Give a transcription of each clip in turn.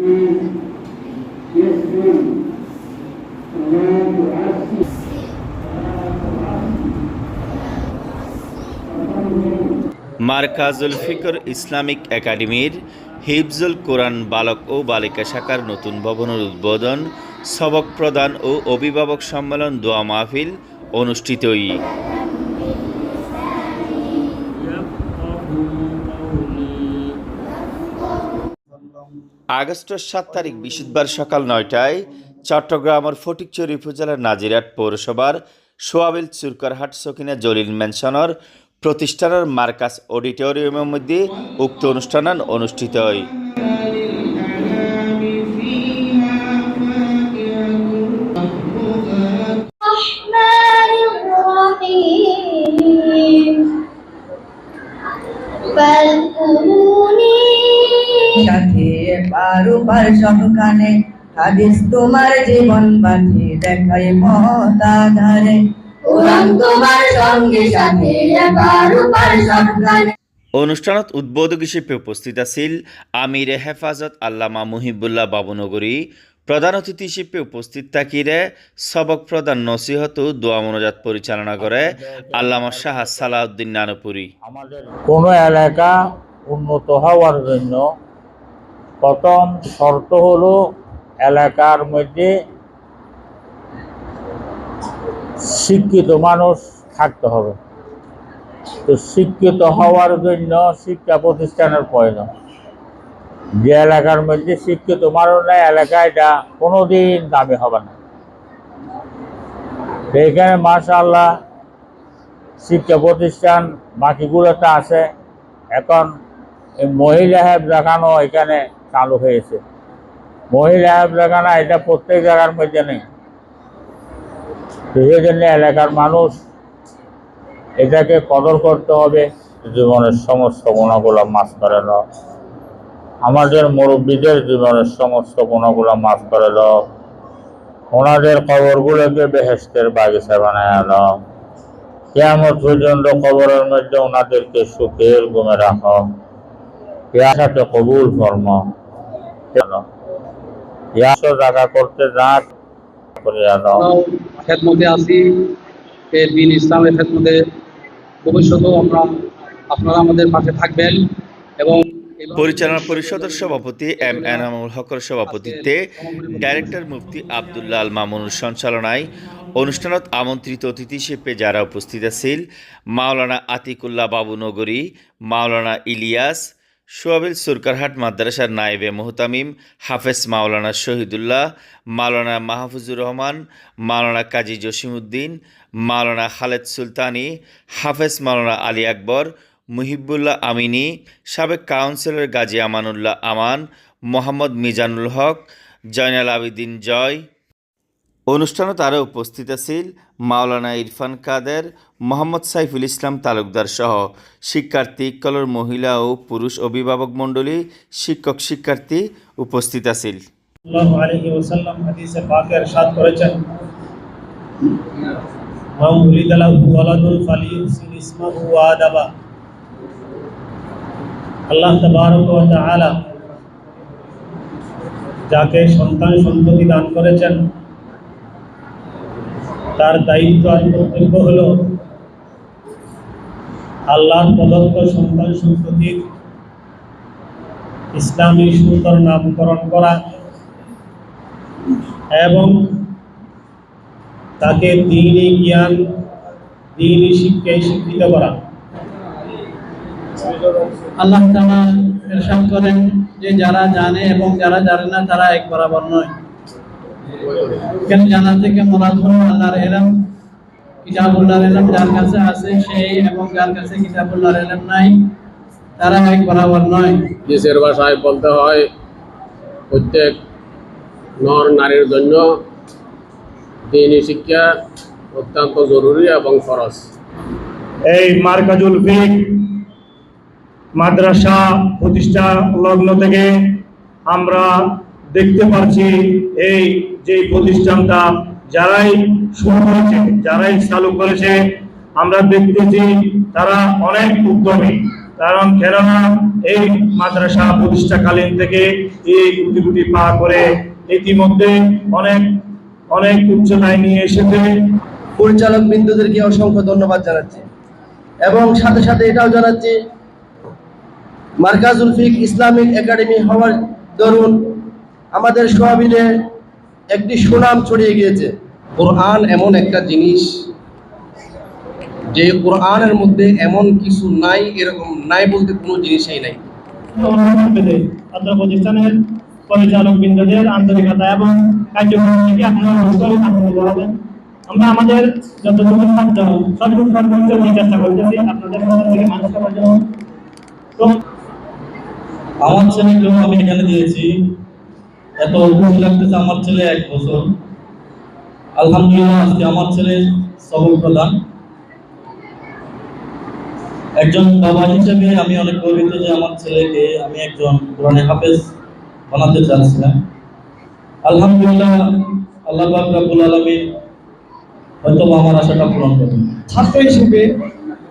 Markazul fiqh Islamic একাডেমির হিফজুল কোরআন বালক ও বালিকা শাখার নতুন ভবনের উদ্বোধন, সবক প্রদান ও অভিভাবক সম্মেলন, দোয়া মাহফিল অনুষ্ঠিতই। আগস্টের সাত তারিখ বৃহস্পতিবার সকাল নয়টায় চট্টগ্রামের ফটিকচুরি উপজেলার নাজিরাট পৌরসভার সোয়াবিল চুরকারহাট সকিনা জলিল ম্যানশনের প্রতিষ্ঠানের মার্কাস অডিটোরিয়ামের মধ্যে উক্ত অনুষ্ঠান অনুষ্ঠিত হয়। পারু পার সবখানে হাদিস তোমার জীবন বাঁচি দেখাই মতাধারে কোরআন তোমার সঙ্গে সাথে পারু সবখানে অনুষ্ঠানত উদ্বোধক হিসেবে উপস্থিত আছিল আমিরে হেফাজত আল্লামা মুহিবুল্লাহ বাবুনগরী। প্রধান অতিথি হিসেবে উপস্থিত থাকিরে সবক প্রধান নসিহত দোয়া মনোজাত পরিচালনা করে আল্লামা শাহ সালাউদ্দিন নানপুরি। কোনো এলাকা উন্নত হওয়ার জন্য প্রথম শর্ত হলো এলাকার মধ্যে শিক্ষিত মানুষ থাকতে হবে। তো শিক্ষিত হওয়ার জন্য শিক্ষা প্রতিষ্ঠানের প্রয়োজন। যে এলাকার মধ্যে শিক্ষিত মানুষ নেই, এলাকায় এটা কোনোদিন দামি হবে না। এখানে মাশাআল্লাহ শিক্ষা প্রতিষ্ঠান বাকিগুলোতে আছে। এখন মহিলা হ্যাব দেখানো এখানে চালু হয়েছে। মহিলা দেখানো এটা প্রত্যেক জায়গার মধ্যে নেই। সেই জন্য এলাকার মানুষ এটাকে কদর করতে হবে, জীবনের সমস্ত গুণাগুলো মাফ করে দাও। আমাদের মুরব্বীদের জীবনের সমস্ত গুণাগুলো মাফ করে দাও। ওনাদের কবরগুলোকে বেহেস্তের বাগিচা বানায় দাও। কেয়ামত পর্যন্ত কবরের মধ্যে ওনাদেরকে সুখের ঘুমে রাখো। ইয়াসাতে কবুল ফর্ম ইয়াস দেখা করতে যা করিয়া দাও খেদমতে আছি। এই দিন ইসলামের খেদমতে। ভবিষ্যতেও আমরা আপনারা আমাদের পাশে থাকবেন এবং পরিচালনা পরিষদের সভাপতি এম এনামুল হকর সভাপতিত্বে ডাইরেক্টর মুফতি আবদুল্লাহ আল মামুনুর সঞ্চালনায় অনুষ্ঠানত আমন্ত্রিত অতিথি হিসেবে যারা উপস্থিত আছিল মাওলানা আতিকুল্লাহ বাবু নগরী মাওলানা ইলিয়াস সোয়াবিল সুরকারহাট মাদ্রাসার নায়েবে মোহতামিম হাফেজ মাওলানা শহীদুল্লাহ, মাওলানা মাহফুজুর রহমান, মাওলানা কাজী জসিমউদ্দিন, মাওলানা খালেদ সুলতানি, হাফেজ মাওলানা আলী আকবর, মুহিবুল্লাহ আমিনী, সাবেক কাউন্সিলর গাজী আমানুল্লাহ আমান, মোহাম্মদ মিজানুল হক, জয়নাল আবিদিন জয় অনুষ্ঠানত আরও উপস্থিত আছিল মাওলানা ইরফান কাদের, মোহাম্মদ সাইফুল ইসলাম তালুকদার সহ শিক্ষার্থী, কলর মহিলা ও পুরুষ অভিভাবক মণ্ডলী, শিক্ষক শিক্ষার্থী উপস্থিত আছিল। যাকে সন্তান সন্ততি দান করেছেন তার দায়িত্ব আর কর্তব্য হল আল্লাহর প্রদত্ত সন্তান সন্ততির ইসলামী সুন্দর নামকরণ করা এবং তাকে দিনই জ্ঞান দিনই শিক্ষায় শিক্ষিত করা। আল্লাহ ইরশাদ করেন যে যারা জানে এবং যারা জানে না তারা এক বরাবর নয়। কেন জানা থেকে মুরাদ হলো আল্লাহর ইলম কিতাবুল্লাহর ইলম যার কাছে আছে সেই এবং যার কাছে কিতাবুল্লাহর ইলম নাই তারা এক বরাবর নয়। দেশের ভাষায় বলতে হয় প্রত্যেক নর নারীর জন্য দিনী শিক্ষা অত্যন্ত জরুরি এবং খরচ এই মার্কাজুল ফিক মাদ্রাসা প্রতিষ্ঠা লগ্ন থেকে আমরা দেখতে পাচ্ছি এই যে প্রতিষ্ঠানটা যারাই শুরু করেছে, যারাই চালু করেছে, আমরা দেখতেছি তারা অনেক উদ্যমী। কারণ কেননা এই মাদ্রাসা প্রতিষ্ঠাকালীন থেকে এই গুটি পা করে ইতিমধ্যে অনেক অনেক উচ্চতায় নিয়ে এসেছে। পরিচালক বিন্দুদেরকে অসংখ্য ধন্যবাদ জানাচ্ছি। এবং সাথে সাথে এটাও জানাচ্ছি, মার্কাজুল ফিক ইসলামিক একাডেমি হওয়ার দরুন আমাদের সোয়াবিনে একটি সুনাম ছড়িয়ে গিয়েছে। কোরআন এমন একটা জিনিস যে কোরআনের মধ্যে এমন কিছু নাই এরকম নাই বলতে কোনো জিনিসই নাই। অনুমোদন প্রতিষ্ঠানের পরিচালক বৃন্দদের আন্তরিকতা এবং কার্যক্রম থেকে আপনারা অবশ্যই আমরা আমাদের যতটুকু সাধ্য সবটুকু সর্বোচ্চ চেষ্টা করতেছি আপনাদের থেকে মানুষ করার জন্য। তো আমার জন্য আমি এখানে দিয়েছি এত খুশি লাগতেছে আমার ছেলে এক বছর। আলহামদুলিল্লাহ, আজকে আমার ছেলে সবল প্রদান একজন বাবা হিসেবে আমি অনেক গর্বিত যে আমার ছেলেকে আমি একজন কোরআনে হাফেজ বানাতে চাচ্ছিলাম। আলহামদুলিল্লাহ, আল্লাহ পাক রাব্বুল হয়তো আমার আশাটা পূরণ করবেন। ছাত্র হিসেবে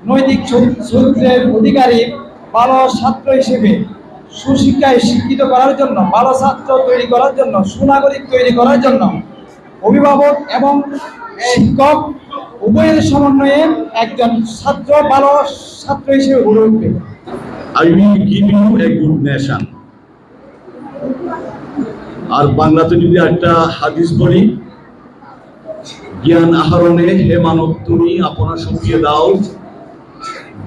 নৈতিক চরি- চরিত্রের অধিকারী ভালো ছাত্র হিসেবে সুশিক্ষায় শিক্ষিত করার জন্য, ভালো ছাত্র তৈরি করার জন্য, সুনাগরিক তৈরি করার জন্য অভিভাবক এবং শিক্ষক উভয়ের সমন্বয়ে একজন ছাত্র, ভালো ছাত্র হিসেবে গড়ে উঠবে I will give you a good nation. আর বাংলাতে যদি একটা হাদিস বলি, জ্ঞান আহরণে হে মানব, তুমি আপনার সঙ্গে দাও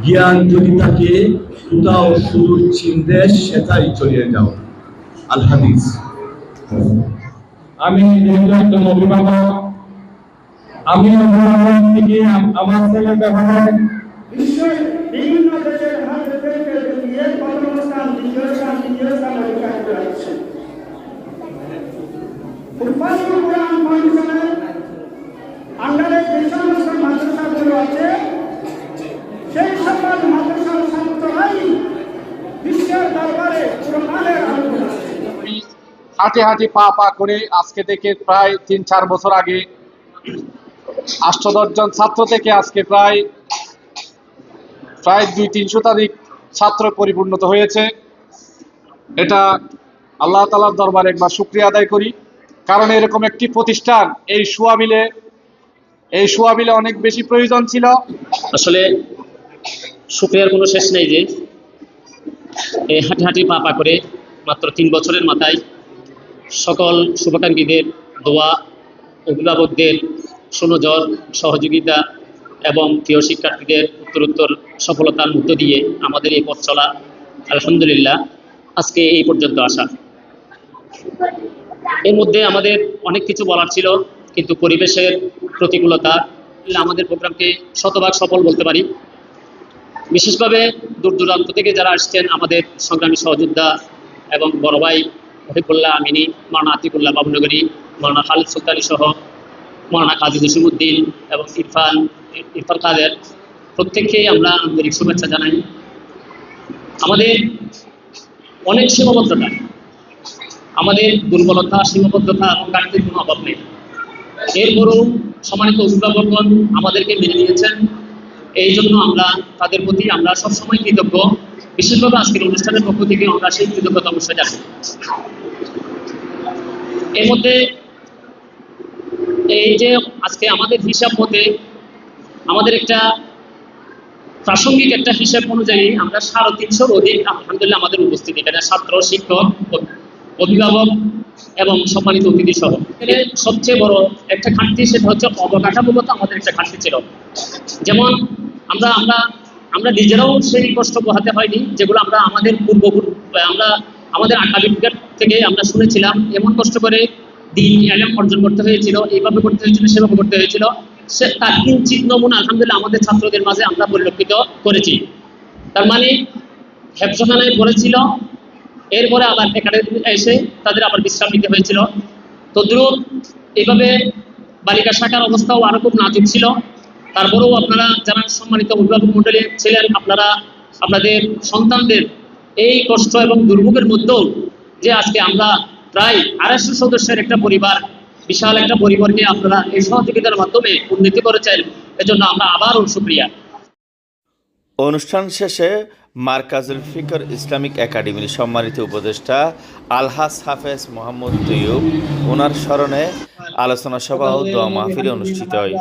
জ্ঞান যদি তাকে কোথাও সুদূর চীন দেশ সেটাই চলিয়ে যাও। আল হাদিস। আমি একজন অভিভাবক আমি অভিভাবক থেকে আমার ছেলে ব্যবহার। বিশ্বের বিভিন্ন দেশের হাত থেকে নিয়ে প্রথম নিজের স্থান নিজের স্থান অধিকার করে আছে ফুটবল কোরআন ফাউন্ডেশনের আন্ডারে যে সমস্ত মাদ্রাসাগুলো আছে সেই সকল মাদ্রাসার ছাত্ররাই বিশ্বের দরবারে কোরআনের আলোচনা আছে হাঁটি হাঁটি পা পা করে আজকে থেকে প্রায় তিন চার বছর আগে আষ্টদশ জন ছাত্র থেকে আজকে প্রায় প্রায় দুই তিন শতাধিক ছাত্র পরিপূর্ণত হয়েছে। এটা আল্লাহ তালার দরবারে একবার শুক্রিয়া আদায় করি। কারণ এরকম একটি প্রতিষ্ঠান, এই সোয়াবিলে এই সোয়াবিলে অনেক বেশি প্রয়োজন ছিল। আসলে শুক্রিয়ার কোনো শেষ নেই যে, এই হাঁটি হাঁটি পা পা করে মাত্র তিন বছরের মাথায় সকল শুভাকাঙ্ক্ষীদের দোয়া, অভিভাবকদের সুনজর সহযোগিতা এবং প্রিয় শিক্ষার্থীদের উত্তরোত্তর সফলতার মধ্য দিয়ে আমাদের এই পথ চলা। আলহামদুলিল্লাহ, আজকে এই পর্যন্ত আসা এর মধ্যে আমাদের অনেক কিছু বলার ছিল, কিন্তু পরিবেশের প্রতিকূলতা আমাদের প্রোগ্রামকে শতভাগ সফল বলতে পারি। বিশেষভাবে দূর দূরান্ত থেকে যারা আসছেন, আমাদের সংগ্রামী সহযোদ্ধা এবং বড় ভাই রফিকুল্লাহ আমিনী মানা আতিকুল্লাহ বাবুনগরী মানা খালিদ সুলতানি সহ মানা কাজী জসিমুদ্দিন এবং ইরফান ইরফান কাদের। প্রত্যেককেই আমরা আন্তরিক শুভেচ্ছা জানাই। আমাদের অনেক সীমাবদ্ধতা। আমাদের দুর্বলতা, সীমাবদ্ধতা এবং গাড়িতে কোনো অভাব নেই। এরপরও সম্মানিত অভিভাবকগণ আমাদেরকে মেনে নিয়েছেন। এই জন্য আমরা তাদের প্রতি আমরা সবসময় কৃতজ্ঞ। বিশেষভাবে আজকের অনুষ্ঠানের পক্ষ থেকে আমরা সেই কৃতজ্ঞতা অবশ্যই জানাই। এর মধ্যে এই যে আজকে আমাদের হিসাব মতে আমাদের একটা প্রাসঙ্গিক একটা হিসাব অনুযায়ী আমরা সাড়ে তিনশোর অধিক, আলহামদুলিল্লাহ আমাদের উপস্থিতি। এখানে ছাত্র, শিক্ষক, অভিভাবক এবং সম্মানিত অতিথি সহ। সবচেয়ে বড় একটা ঘাটতি, সেটা হচ্ছে অবকাঠামোগত আমাদের একটা ঘাটতি ছিল। যেমন আমরা আমরা আমরা নিজেরাও সেই কষ্ট পোহাতে হয়নি যেগুলো আমরা আমাদের পূর্ব আমরা আমাদের আকাবিকদের থেকে আমরা শুনেছিলাম। এমন কষ্ট করে দিন এলএম অর্জন করতে হয়েছিল, এইভাবে করতে হয়েছিল, সেভাবে করতে হয়েছিল। সে তার কিঞ্চিত নমুনা আলহামদুলিল্লাহ আমাদের ছাত্রদের মাঝে আমরা পরিলক্ষিত করেছি। তার মানে হেফজখানায় পড়েছিল, এরপরে আবার একাডেমি এসে তাদের আবার বিশ্রাম নিতে হয়েছিল। তদ্রুপ এইভাবে বালিকা শাখার অবস্থাও আরও খুব নাজুক ছিল। তারপরেও আপনারা যারা সম্মানিত অভিভাবক মন্ডলী ছিলেন, আপনারা আপনাদের সন্তানদের এই কষ্ট এবং দুর্ভোগের মধ্যেও যে আজকে আমরা প্রায় আড়াইশো সদস্যের একটা পরিবার, বিশাল একটা পরিবারকে আপনারা এই সহযোগিতার মাধ্যমে উন্নতি করেছেন, এজন্য আমরা আবারও সুক্রিয়া অনুষ্ঠান শেষে মার্কাজুল ফিকর ইসলামিক একাডেমির সম্মানিত উপদেষ্টা আলহাস হাফেজ মোহাম্মদ তৈয়ব, ওনার স্মরণে আলোচনা সভা ও দোয়া মাহফিল অনুষ্ঠিত হয়।